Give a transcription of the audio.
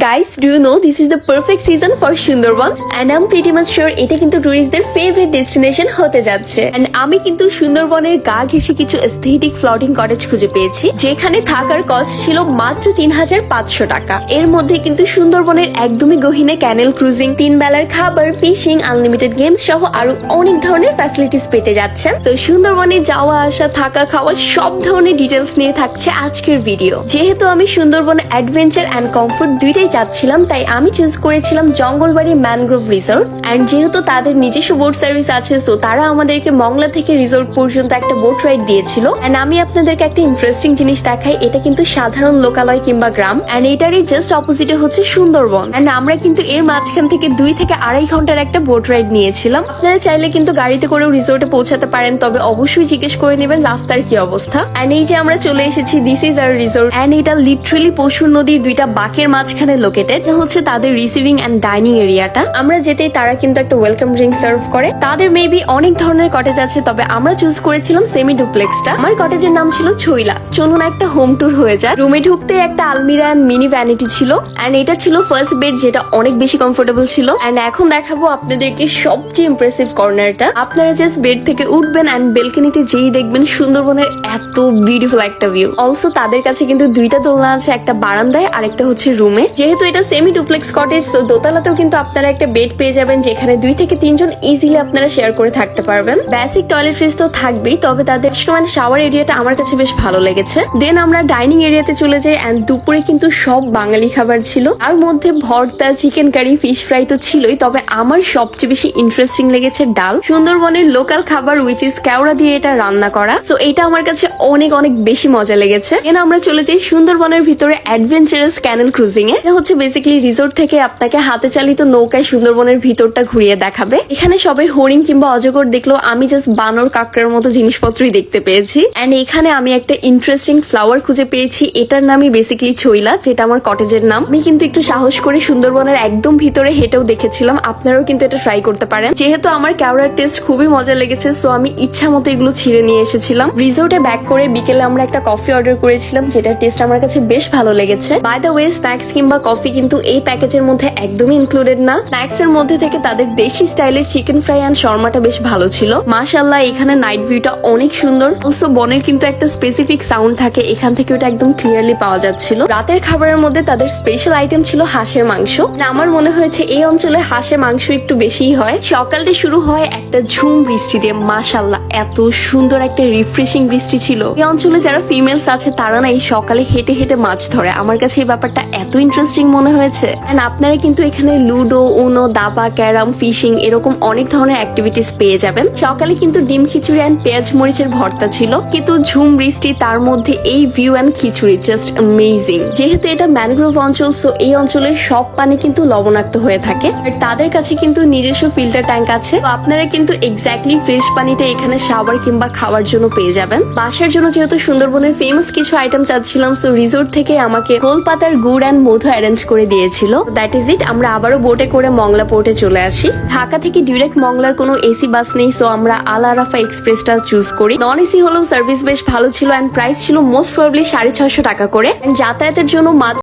Guys do you know this is the perfect season for Sundarban and I'm pretty much sure এটা কিন্তু টুরিস্টদের favourite destination হতে যাচ্ছে। And আমি কিন্তু সুন্দরবনের গা ঘেসে কিছু এস্থেটিক ফ্লোটিং কটেজ খুঁজে পেয়েছি, যেখানে থাকার কস্ট ছিল মাত্র তিন হাজার পাঁচশো টাকা। এর মধ্যে কিন্তু সুন্দরবনের একদমই গহিনে ক্যানেল ক্রুজিং তিন বেলার খাবার ফিশিং আনলিমিটেড গেমস সহ আরও অনেক ধরনের ফ্যাসিলিটিস পেতে যাচ্ছেন। তো সুন্দরবনে যাওয়া, আসা, থাকা, খাওয়া সব ধরনের ডিটেলস নিয়ে থাকছে আজকের ভিডিও যেহেতু আমি সুন্দরবনে অ্যাডভেঞ্চার অ্যান্ড কমফোর্ট দুইটাই চাচ্ছিলাম তাই আমি চুজ করেছিলাম জঙ্গলবাড়ি ম্যানগ্রোভ রিসোর্ট অ্যান্ড যেহেতু তাদের নিজস্ব বোট সার্ভিস আছে সো তারা আমাদেরকে মংলা থেকে রিসোর্ট পর্যন্ত একটা বোট রাইড দিয়েছিল। অ্যান্ড আমি আপনাদেরকে একটা ইন্টারেস্টিং জিনিস দেখাই, এটা কিন্তু সাধারণ লোকালয় কিংবা গ্রাম। অ্যান্ড এটারই জাস্ট অপোজিটে হচ্ছে সুন্দরবন। অ্যান্ড আমরা কিন্তু এর মাঝখান থেকে দুই থেকে আড়াই ঘণ্টার একটা বোট রাইড নিয়েছিলাম। আপনারা চাইলে কিন্তু গাড়িতে করেও রিসোর্টে পৌঁছাতে পারেন, তবে অবশ্যই জিজ্ঞেস করে নেবেন রাস্তার কি অবস্থা। অ্যান্ড এই যে আমরা চলে এসেছি this is our resort and এটা লিটারেলি পশুর নদীর দুইটা বাকের মাঝখানে লোকেটেড হচ্ছে তাদের রিসিভিং অ্যান্ড ডাইনিং এরিয়াটা আমরা যেতেই তারা কিন্তু একটা ওয়েলকাম ড্রিঙ্ক সার্ভ করে। তাদের মেবি অনেক ধরনের কটেজ আছে, তবে আমরা চুজ করেছিলাম সেমি ডুপ্লেক্সটা আমার কটেজের নাম ছিল ছইলা চলুন একটা হোম ট্যুর হয়ে যায় রুমে ঢুকতে একটা আলমিরা অ্যান্ড মিনি ভ্যানিটি ছিল। অ্যান্ড এটা ছিল ফার্স্ট বেড যেটা অনেক বেশি কমফোর্টেবল ছিল। অ্যান্ড এখন দেখাবো আপনাদেরকে সবচেয়ে ইমপ্রেসিভ কর্নারটা আপনারা জাস্ট বেড থেকে উঠবেন অ্যান্ড বেলকনিতে যেই দেখবেন সুন্দরবনের এত বিউটিফুল একটা ভিউ অলসো তাদের কাছে কিন্তু দুইটা দোলনা আছে, একটা বারান্দায় আর একটা হচ্ছে রুমে যেহেতু এটা সেমি ডুপ্লেক্স কটেজ তো দোতলাতেও কিন্তু আপনারা একটা বেড পেয়ে যাবেন যেখানে দুই থেকে তিনজন ইজিলি আপনারা শেয়ার করে থাকতে পারবেন। বেসিক টয়লেট্রিজ তো থাকবেই, তবে তাদের রেস্টুরেন্ট শাওয়ার এরিয়াটা আমার কাছে বেশ ভালো লেগেছে। দেন আমরা ডাইনিং এরিয়াতে চলে যাই অ্যান্ড দুপুরে কিন্তু সব বাঙালি খাবার ছিল। আর মধ্যে ভর্তা চিকেন কারি ফিশ ফ্রাই তো ছিলই, তবে আমার সবচেয়ে বেশি ইন্টারেস্টিং লেগেছে ডাল। সুন্দরবনের লোকাল খাবার উইচ ইজ কেওড়া দিয়ে এটা রান্না করা। সো এটা আমার কাছে অনেক অনেক বেশি মজা লেগেছে। এন আমরা চলে যাই সুন্দরবনের ভিতরে অ্যাডভেঞ্চারাস ক্যানেল ক্রুজিং এ হচ্ছে বেসিক্যালি রিসোর্ট থেকে আপনাকে হাতে চালিত নৌকায় সুন্দরবনের ভিতরটা ঘুরিয়ে দেখাবে। এখানে সবাই হরিণ কিংবা অজগর দেখলেও আমি জাস্ট বানর কাকড়ার মতো জিনিসপত্রই দেখতে পেয়েছি। এন্ড এখানে আমি একটা ইন্টারেস্টিং ফ্লাওয়ার খুঁজে পেয়েছি। এটার নামই বেসিক্যালি ছইলা যেটা আমার কটেজের নাম। আমি কিন্তু একটু সাহস করে সুন্দরবনের একদম ভিতরে হেঁটেও দেখেছিলাম। আপনারাও কিন্তু এটা ট্রাই করতে পারেন। যেহেতু আমার ক্যাওড়ার টেস্ট খুবই মজা লেগেছে সো আমি ইচ্ছা মতো এগুলো ছিঁড়ে নিয়ে এসেছিলাম। রিসোর্টে ব্যাক করে বিকেলে আমরা একটা কফি অর্ডার করেছিলাম, যেটার টেস্ট আমার কাছে বেশ ভালো লেগেছে। বাই দ্য ওয়ে স্ন্যাক্স কিংবা কফি কিন্তু এই প্যাকেজের মধ্যে একদমই ইনক্লুডেড না। স্ন্যাক্স এর মধ্যে থেকে তাদের দেশি স্টাইলের চিকেন ফ্রাই অ্যান্ড শর্মাটা বেশ ভালো ছিল। মাশাল্লাহ এখানে নাইট ভিউটা অনেক সুন্দর। অলসো বনের কিন্তু একটা স্পেসিফিক সাউন্ড থাকে। এখান থেকে ওটা একদম ক্লিয়ারলি পাওয়া যাচ্ছিল। রাতের খাবারের মধ্যে তাদের স্পেশাল আইটেম ছিল হাঁসের মাংস। না, আমার মনে হয়েছে এই অঞ্চলে হাঁসের মাংস একটু বেশিই হয়। সকালটা শুরু হয় একটা ঝুম বৃষ্টি দিয়ে। মাশাল্লাহ এত সুন্দর একটা রিফ্রেশিং বৃষ্টি ছিল। এই অঞ্চলে যারা ফিমেলস আছে তারা না এই সকালে হেঁটে হেঁটে মাছ ধরে। আমার কাছে এই ব্যাপারটা এত ইন্টারেস্টিং মনে হয়েছে। এন্ড আপনারা কিন্তু এখানে লুডো, উনো, দাবা, ক্যারাম, ফিশিং এরকম অনেক ধরনের অ্যাক্টিভিটিস পেয়ে যাবেন। সকালে কিন্তু ডিম খিচুড়ি অ্যান্ড পেঁয়াজ মরিচের ভর্তা ছিল। কিন্তু ঝুম, বৃষ্টি তার মধ্যে এই view and khichuri just amazing যেহেতু এটা ম্যানগ্রোভ অঞ্চল সো এই অঞ্চলের সব পানি কিন্তু লবণাক্ত হয়ে থাকে। আর তাদের কাছে কিন্তু নিজস্ব ফিল্টার ট্যাঙ্ক আছে। আপনারা কিন্তু এক্স্যাক্টলি ফ্রেশ পানিটা এখানে শাওয়ার কিংবা খাওয়ার জন্য পেয়ে যাবেন। বাসার জন্য যেহেতু সুন্দরবনের ফেমাস কিছু আইটেম চাচ্ছিলাম সো রিসোর্ট থেকে আমাকে গোলপাতার গুড় অ্যান্ড মধু অ্যারেঞ্জ করে দিয়েছিল। দ্যাট ইজ ইট আমরা আবারও বোটে করে মংলা পোর্টে চলে আসি। ঢাকা থেকে ডিরেক্ট মংলার কোনো এসি বাস নেই সো আমরা আল আরাফা এক্সপ্রেসটা চুজ করি। নন এসি হলেও সার্ভিস বেশ ভালো ছিল অ্যান্ড প্রাইস ছিল মোস্ট প্রবলি সাড়ে ছশো টাকা করে। যাতায়াতের জন্য মাত্র